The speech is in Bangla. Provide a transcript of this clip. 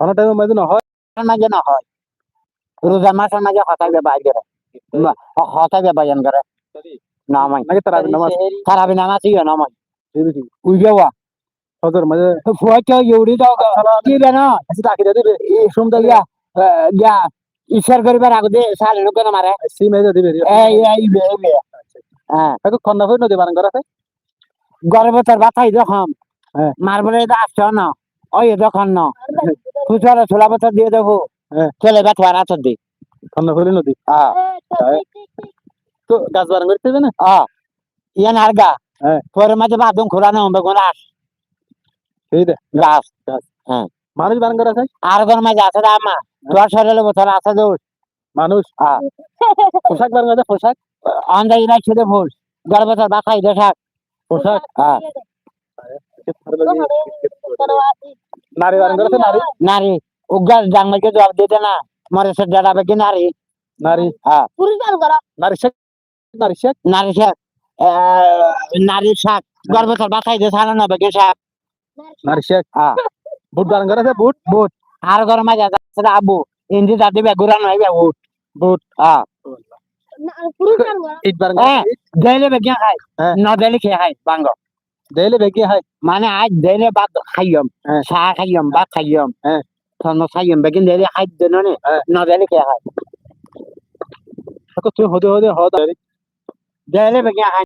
অনেক টাইমের মধ্যে না হয়। মাসের মাঝে না হয়। রোজা মাসের মাঝে হতাইবে বাইরে হতাইবে বাজান করে নামাই নাকি তারা নামাজ। তারাবি নামাজ ইয়ে নামাই দিবি উইবেওয়া ফজর মাঝে ফুয়াকে ইউরি দাও। কি বেন আসি তাকি দিবে সুন্দর ঈশ্বর করিবার আগতে সালে লোক না মারে। সি মেজে দিবে এই এই বে বে। হ্যাঁ। এখন খন্না হই নদী বারান করাতে। গর্ব তোর বাতাই যখন হ্যাঁ। মারবলে এটা আসছ না ওই যখন না। খুচরা ছোলা বছর দিয়ে দেবো। হ্যাঁ। ছেলে বেতবার আচর দি। খন্না হইলে নদী হ্যাঁ তো গাছ বারান করতে হবে না? হ্যাঁ ইয়ান আর গা। হ্যাঁ। পরে মাঝে বাদম খোলা না হবে কোন আস। এই দে। গাছ। মানুষ বারান করা আছে আর কোন মাঝে আছে আমা তোর শরীরে বছর আছে দৌড়। মানুষ? হ্যাঁ। পোশাক বারান করে পোশাক? অন্দাজ না ছেলে ভুল। গর্ব তোর বাতাই দেখাক পোশাক? হ্যাঁ নারী বারান করাতে নারী? নারী। উগার জাংমাকে জবাব দিতে না। মরে সে ডাটাবে কি নারী। নারী হ্যাঁ। নারী শেখ নারী শেখ? নারী শাক নারী শাক গর্ব তোর বাতাই দিয়ে সারা না বেগে শাক নারী শেখ হ্যাঁ। বুট বারান করাতে বুট বুট আর গরম আছে আবু। ইন্দি দাদি বেগুরা নয় বে বুট বুট হ্যাঁ। ইট দেলে বেগে খাই হ্যাঁ। ন দেলে খেয়ে খাই বাঙ্গ। দেলে বেগে হাই মানে আজ দেলে বাদ খাইম চাহ খাইম বাদ হ্যাঁ। থন খাইয়ম বেগিন দেলে খাই দেন নে হ্যাঁ। ন দেলে খেয়ে খাই তুই হদে হদে হদ দেলে বেগে খাই